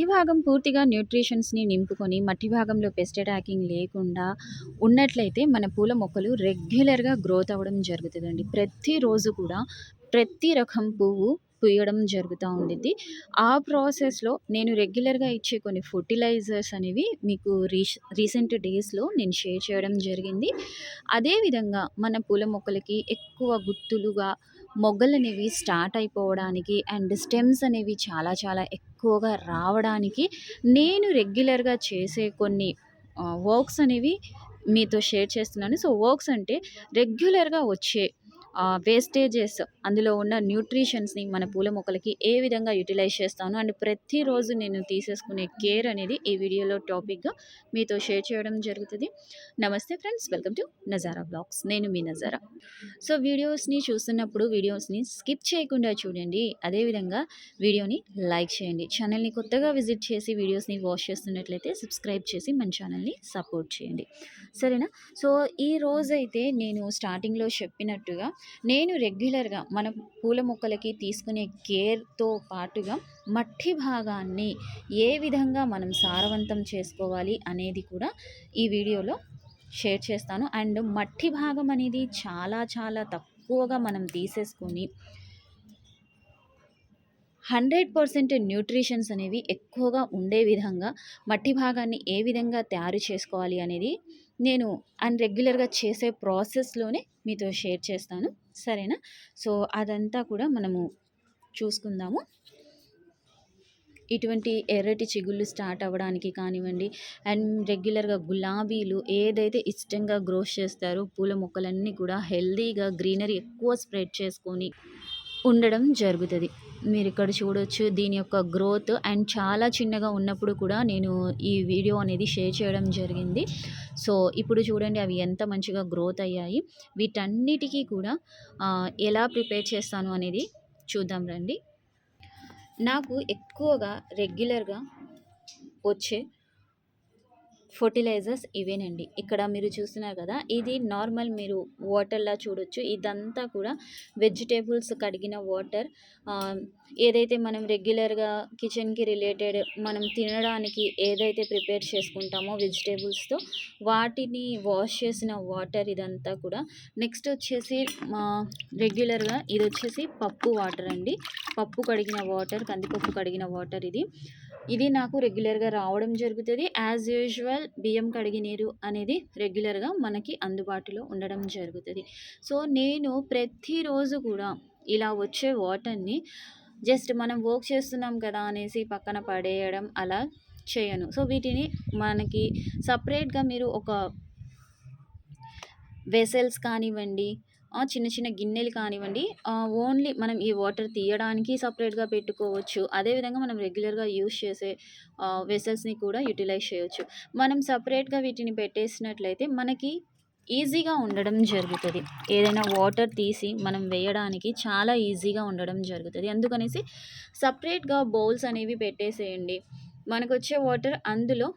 మట్టి భాగం పూర్తిగా న్యూట్రిషన్స్‌ని నింపుకొని, మట్టి భాగంలో పెస్ట్ అటాకింగ్ లేకుండా ఉన్నట్లయితే మన పూల మొక్కలు రెగ్యులర్‌గా గ్రోత్ అవ్వడం జరుగుతుందండి ప్రతిరోజు కూడా ప్రతి రకం పువ్వు పూయడం జరుగుతూ ఉండిద్ది. ఆ ప్రాసెస్‌లో నేను రెగ్యులర్‌గా ఇచ్చే కొన్ని ఫర్టిలైజర్స్ అనేవి మీకు రీ రీసెంట్ డేస్‌లో నేను షేర్ చేయడం జరిగింది. అదేవిధంగా మన పూల మొక్కలకి ఎక్కువ గుత్తులుగా మొగ్గలనేవి స్టార్ట్ అయిపోవడానికి అండ్ స్టెమ్స్ అనేవి చాలా చాలా ఎక్కువగా రావడానికి నేను రెగ్యులర్‌గా చేసే కొన్ని వర్క్స్ అనేవి మీతో షేర్ చేస్తున్నాను. సో, వర్క్స్ అంటే రెగ్యులర్‌గా వచ్చే వేస్టేజెస్ అందులో ఉన్న న్యూట్రిషన్స్‌ని మన పూల మొక్కలకి ఏ విధంగా యుటిలైజ్ చేస్తాను అండ్ ప్రతిరోజు నేను తీసేసుకునే కేర్ అనేది ఈ వీడియోలో టాపిక్‌గా మీతో షేర్ చేయడం జరుగుతుంది నమస్తే friends. Welcome to Nazara blogs నేను మీ నజారా. సో, వీడియోస్‌ని చూస్తున్నప్పుడు వీడియోస్‌ని స్కిప్ చేయకుండా చూడండి. అదే విధంగా వీడియోని లైక్ చేయండి. ఛానల్ని కొత్తగా విజిట్ చేసి వీడియోస్‌ని వాచ్ చేస్తున్నట్లయితే సబ్స్క్రైబ్ చేసి మన ఛానల్ని సపోర్ట్ చేయండి. సరేనా? సో, ఈ రోజైతే నేను స్టార్టింగ్‌లో చెప్పినట్టుగా నేను రెగ్యులర్‌గా మన పూల మొక్కలకి తీసుకునే కేర్‌తో పాటుగా మట్టి భాగాన్ని ఏ విధంగా మనం సారవంతం చేసుకోవాలి అనేది కూడా ఈ వీడియోలో షేర్ చేస్తాను. అండ్ మట్టి భాగం అనేది చాలా చాలా తక్కువగా మనం తీసేసుకొని 100% న్యూట్రిషన్స్ అనేవి ఎక్కువగా ఉండే విధంగా మట్టి భాగాన్ని ఏ విధంగా తయారు చేసుకోవాలి అనేది నేను అండ్ రెగ్యులర్‌గా చేసే ప్రాసెస్‌లోనే మీతో షేర్ చేస్తాను. సరేనా? సో, అదంతా కూడా మనము చూసుకుందాము. ఇటువంటి ఎర్రటి చిగుళ్ళు స్టార్ట్ అవ్వడానికి కానివ్వండి అండ్ రెగ్యులర్‌గా గులాబీలు ఏదైతే ఇష్టంగా గ్రోస్ చేస్తారో పూల మొక్కలన్నీ కూడా హెల్దీగా గ్రీనరీ ఎక్కువ స్ప్రెడ్ చేసుకొని ఉండడం జరుగుతుంది మీరు ఇక్కడ చూడొచ్చు దీని యొక్క గ్రోత్ అండ్ చాలా చిన్నగా ఉన్నప్పుడు కూడా నేను ఈ వీడియో అనేది షేర్ చేయడం జరిగింది. సో, ఇప్పుడు చూడండి అవి ఎంత మంచిగా గ్రోత్ అయ్యాయి. వీటన్నిటికి కూడా ఎలా ప్రిపేర్ చేస్తాను అనేది చూద్దాం రండి. నాకు ఎక్కువగా రెగ్యులర్‌గా వచ్చే ఫర్టిలైజర్స్ ఇవేనండి. ఇక్కడ మీరు చూస్తున్నారు కదా! ఇది నార్మల్ మీరు వాటర్‌లా చూడొచ్చు. ఇదంతా కూడా వెజిటేబుల్స్ కడిగిన వాటర్. ఏదైతే మనం రెగ్యులర్‌గా కిచెన్‌కి రిలేటెడ్ మనం తినడానికి ఏదైతే ప్రిపేర్ చేసుకుంటామో వెజిటేబుల్స్తో వాటిని వాష్ చేసిన వాటర్ ఇదంతా కూడా. నెక్స్ట్ వచ్చేసి మా రెగ్యులర్‌గా ఇదొచ్చేసి పప్పు వాటర్ అండి. పప్పు కడిగిన వాటర్, కందిపప్పు కడిగిన వాటర్ ఇది. ఇది నాకు రెగ్యులర్‌గా రావడం జరుగుతుంది యాజ్ యూజువల్ బియ్యం కడిగి నీరు అనేది రెగ్యులర్‌గా మనకి అందుబాటులో ఉండడం జరుగుతుంది సో, నేను ప్రతిరోజు కూడా ఇలా వచ్చే వాటర్‌ని జస్ట్ మనం వర్క్ చేస్తున్నాం కదా అనేసి పక్కన పడేయడం అలా చేయను. సో, వీటిని మనకి సపరేట్గా మీరు ఒక వెసల్స్ కానివ్వండి, చిన్న చిన్న గిన్నెలు కానివ్వండి ఓన్లీ మనం ఈ వాటర్ తీయడానికి సపరేట్గా పెట్టుకోవచ్చు. అదే విధంగా మనం రెగ్యులర్‌గా యూజ్ చేసే వెసల్స్ని కూడా యుటిలైజ్ చేయొచ్చు. మనం సపరేట్గా వీటిని పెట్టేసినట్లయితే మనకి ఈజీగా ఉండడం జరుగుతుంది ఏదైనా వాటర్ తీసి మనం వేయడానికి చాలా ఈజీగా ఉండడం జరుగుతుంది అందుకనేసి సపరేట్గా బౌల్స్ అనేవి పెట్టేసేయండి. మనకొచ్చే వాటర్ అందులో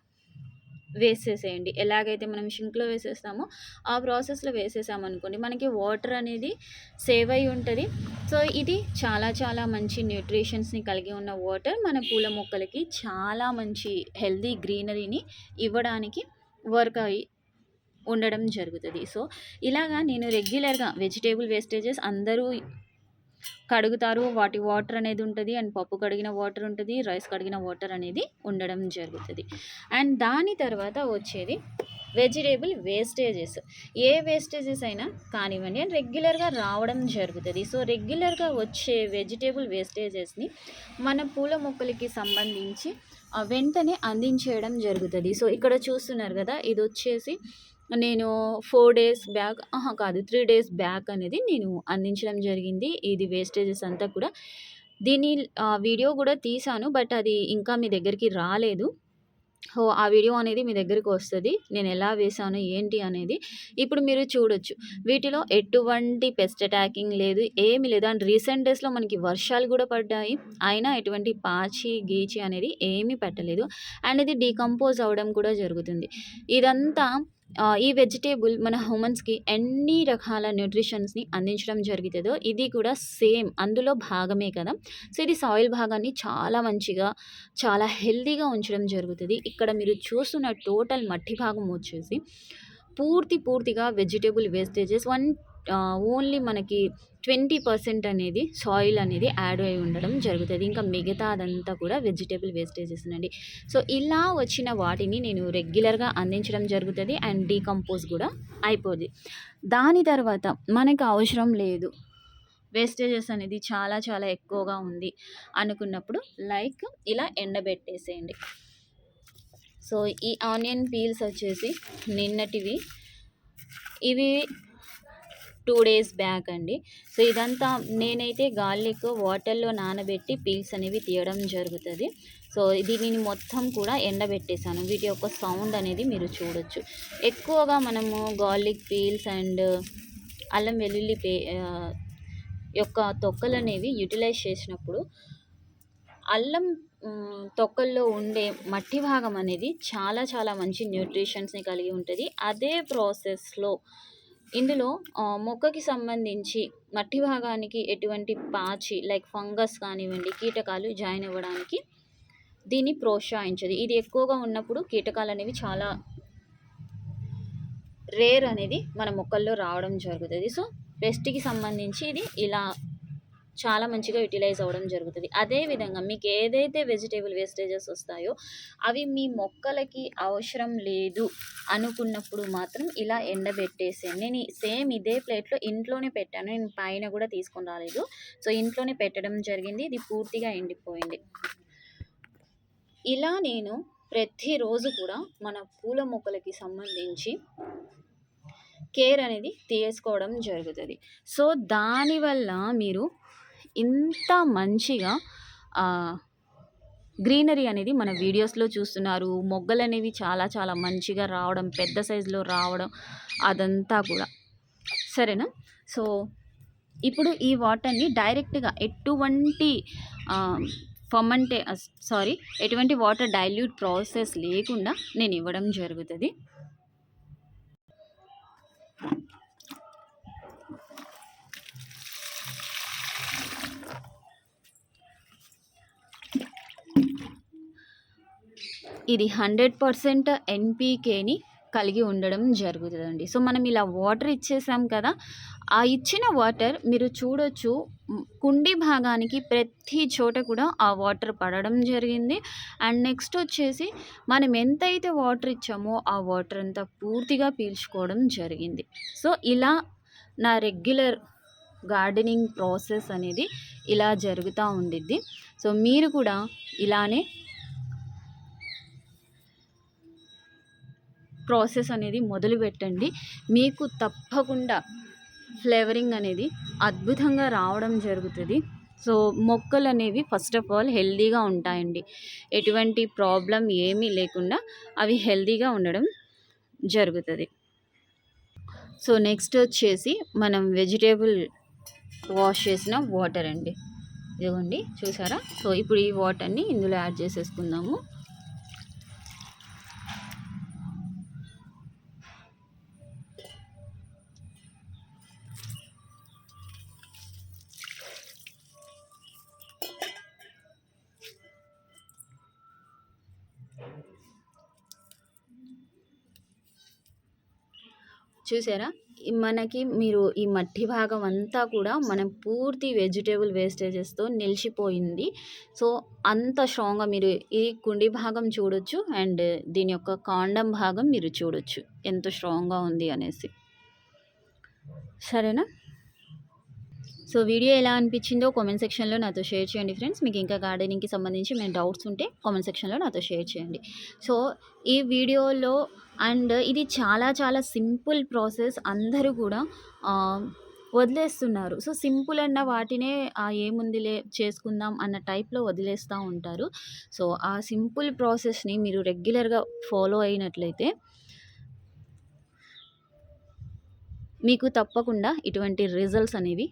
వేసేసేయండి. ఎలాగైతే మనం షింక్‌లో వేసేస్తామో ఆ ప్రాసెస్‌లో వేసేసామనుకోండి మనకి వాటర్ అనేది సేవ్ అయ్యి ఉంటుంది. సో, ఇది చాలా చాలా మంచి న్యూట్రిషన్స్‌ని కలిగి ఉన్న వాటర్. మన పూల మొక్కలకి చాలా మంచి హెల్దీ గ్రీనరీని ఇవ్వడానికి వర్క్ అయి ఉండడం జరుగుతుంది. సో, ఇలాగా నేను రెగ్యులర్‌గా వెజిటేబుల్ వేస్టేజెస్ అందరూ కడుగుతారు. వాటి వాటర్ అనేది ఉంటుంది అండ్ పప్పు కడిగిన వాటర్ ఉంటుంది రైస్ కడిగిన వాటర్ అనేది ఉండడం జరుగుతుంది అండ్ దాని తర్వాత వచ్చేది వెజిటేబుల్ వేస్టేజెస్. ఏ వేస్టేజెస్ అయినా కానివ్వండి అండ్ రెగ్యులర్‌గా రావడం జరుగుతుంది సో, రెగ్యులర్‌గా వచ్చే వెజిటేబుల్ వేస్టేజెస్‌ని మన పూల మొక్కలకి సంబంధించి వెంటనే అందించేయడం జరుగుతుంది సో, ఇక్కడ చూస్తున్నారు కదా! ఇది వచ్చేసి నేను ఫోర్ డేస్ బ్యాక్ కాదు త్రీ డేస్ బ్యాక్ అనేది నేను అందించడం జరిగింది. ఇది వేస్టేజెస్ అంతా కూడా. దీని వీడియో కూడా తీసాను బట్ అది ఇంకా మీ దగ్గరికి రాలేదు. హో ఆ వీడియో అనేది మీ దగ్గరికి వస్తుంది నేను ఎలా వేసాను ఏంటి అనేది. ఇప్పుడు మీరు చూడొచ్చు. వీటిలో ఎటువంటి పెస్ట్ అటాకింగ్ లేదు. ఏమి లేదు. అండ్ రీసెంట్ డేస్‌లో మనకి వర్షాలు కూడా పడ్డాయి. అయినా ఎటువంటి పాచి, గీచి అనేది ఏమీ పెట్టలేదు. అండ్ ఇది డీకంపోజ్ అవ్వడం కూడా జరుగుతుంది. ఇదంతా ఈ వెజిటేబుల్ మన హ్యూమన్స్‌కి ఎన్ని రకాల న్యూట్రిషన్స్‌ని అందించడం జరుగుతుందో ఇది కూడా సేమ్ అందులో భాగమే కదా! సో, ఇది సాయిల్ భాగాన్ని చాలా మంచిగా, చాలా హెల్తీగా ఉంచడం జరుగుతుంది ఇక్కడ మీరు చూస్తున్న టోటల్ మట్టి భాగం వచ్చేసి పూర్తి పూర్తిగా వెజిటేబుల్ వేస్టేజెస్ వన్ ఓన్లీ మనకి 20% అనేది సాయిల్ అనేది యాడ్ అయి ఉండడం జరుగుతుంది ఇంకా మిగతా అదంతా కూడా వెజిటేబుల్ వేస్టేజెస్ అండి సో, ఇలా వచ్చిన వాటిని నేను రెగ్యులర్‌గా అందించడం జరుగుతుంది అండ్ డీకంపోజ్ కూడా అయిపోద్ది. దాని తర్వాత మనకు అవసరం లేదు. వేస్టేజెస్ అనేది చాలా చాలా ఎక్కువగా ఉంది అనుకున్నప్పుడు లైక్ ఇలా ఎండబెట్టేసేయండి. సో, ఈ ఆనియన్ పీల్స్ వచ్చేసి నిన్నటివి. ఇవి టూ డేస్ బ్యాక్ అండి. సో, ఇదంతా నేనైతే గార్లిక్ వాటర్‌లో నానబెట్టి పీల్స్ అనేవి తీయడం జరుగుతుంది సో, దీనిని మొత్తం కూడా ఎండబెట్టేసాను. వీటి యొక్క సౌండ్ అనేది మీరు చూడొచ్చు. ఎక్కువగా మనము గార్లిక్ పీల్స్ అండ్ అల్లం వెల్లుల్లి పే యొక్క తొక్కలు అనేవి యుటిలైజ్ చేసినప్పుడు అల్లం తొక్కల్లో ఉండే మట్టి భాగం అనేది చాలా చాలా మంచి న్యూట్రిషన్స్‌ని కలిగి ఉంటుంది అదే ప్రాసెస్‌లో ఇందులో మొక్కకి సంబంధించి మట్టి భాగానికి ఎటువంటి పాచి లైక్ ఫంగస్ కానివ్వండి, కీటకాలు జాయిన్ అవ్వడానికి దీన్ని ప్రోత్సహించదు. ఇది ఎక్కువగా ఉన్నప్పుడు కీటకాలు అనేవి చాలా రేర్ అనేది మన మొక్కల్లో రావడం జరుగుతుంది సో, పెస్ట్‌కి సంబంధించి ఇది ఇలా చాలా మంచిగా యుటిలైజ్ అవ్వడం జరుగుతుంది అదే విధంగా మీకు ఏదైతే వెజిటేబుల్ వేస్టేజెస్ వస్తాయో, అవి మీ మొక్కలకి అవసరం లేదు అనుకున్నప్పుడు మాత్రం ఇలా ఎండబెట్టేసాను నేను సేమ్ ఇదే ప్లేట్‌లో ఇంట్లోనే పెట్టాను. నేను పైన కూడా తీసుకొని రాలేదు. సో, ఇంట్లోనే పెట్టడం జరిగింది. ఇది పూర్తిగా ఎండిపోయింది. ఇలా నేను ప్రతిరోజు కూడా మన పూల మొక్కలకి సంబంధించి కేర్ అనేది తీసుకోవడం జరుగుతుంది సో, దానివల్ల మీరు ఇంత మంచిగా గ్రీనరీ అనేది మన వీడియోస్‌లో చూస్తున్నారు. మొగ్గలు అనేవి చాలా చాలా మంచిగా రావడం, పెద్ద సైజులో రావడం అదంతా కూడా. సరేనా? సో, ఇప్పుడు ఈ వాటర్‌ని డైరెక్ట్‌గా ఎటువంటి ఫమంటే సారీ ఎటువంటి వాటర్ డైల్యూట్ ప్రాసెస్ లేకుండా నేను ఇవ్వడం జరుగుతుంది ఇది 100% ఎన్‌పీకేని కలిగి ఉండడం జరుగుతుందండి సో, మనం ఇలా వాటర్ ఇచ్చేసాం కదా! ఆ ఇచ్చిన వాటర్ మీరు చూడొచ్చు కుండీ భాగానికి ప్రతి చోట కూడా ఆ వాటర్ పడడం జరిగింది. అండ్ నెక్స్ట్ వచ్చేసి మనం ఎంతైతే వాటర్ ఇచ్చామో ఆ వాటర్ అంతా పూర్తిగా పీల్చుకోవడం జరిగింది. సో, ఇలా నా రెగ్యులర్ గార్డెనింగ్ ప్రాసెస్ అనేది ఇలా జరుగుతూ ఉండిద్ది. సో, మీరు కూడా ఇలానే ప్రాసెస్ అనేది మొదలుపెట్టండి. మీకు తప్పకుండా ఫ్లేవరింగ్ అనేది అద్భుతంగా రావడం జరుగుతుంది సో, మొక్కలు అనేవి ఫస్ట్ ఆఫ్ ఆల్ హెల్దీగా ఉంటాయండి. ఎటువంటి ప్రాబ్లం ఏమీ లేకుండా అవి హెల్తీగా ఉండడం జరుగుతుంది సో, నెక్స్ట్ వచ్చేసి మనం వెజిటేబుల్ వాష్ చేసిన వాటర్ అండి. ఇదిగోండి చూసారా? సో, ఇప్పుడు ఈ వాటర్‌ని ఇందులో యాడ్ చేసేసుకుందాము. చూసారా? మనకి మీరు ఈ మట్టి భాగం అంతా కూడా మనం పూర్తి వెజిటేబుల్ వేస్టేజెస్‌తో నిలిచిపోయింది. సో, అంత స్ట్రాంగ్‌గా మీరు ఈ కుండీ భాగం చూడొచ్చు. అండ్ దీని యొక్క కాండం భాగం మీరు చూడొచ్చు. ఎంత స్ట్రాంగ్‌గా ఉంది అనేసి. సరేనా? సో, వీడియో ఎలా అనిపించిందో కామెంట్ సెక్షన్‌లో నాతో షేర్ చేయండి ఫ్రెండ్స్. మీకు ఇంకా గార్డెనింగ్‌కి సంబంధించి మేము డౌట్స్ ఉంటే కామెంట్ సెక్షన్‌లో నాతో షేర్ చేయండి. సో, ఈ వీడియోలో అండ్ ఇది చాలా చాలా సింపుల్ ప్రాసెస్ అందరూ కూడా వదిలేస్తున్నారు. సో, సింపుల్ అన్న వాటినే ఏముందిలే చేసుకుందాం అన్న టైప్‌లో వదిలేస్తూ ఉంటారు. సో, ఆ సింపుల్ ప్రాసెస్‌ని మీరు రెగ్యులర్‌గా ఫాలో అయినట్లయితే మీకు తప్పకుండా ఇటువంటి రిజల్ట్స్ అనేవి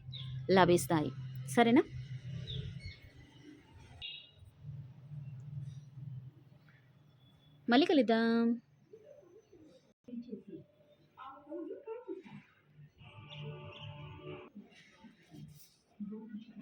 లభిస్తాయి సరేనా మళ్ళీ కలుద్దాం Thank you.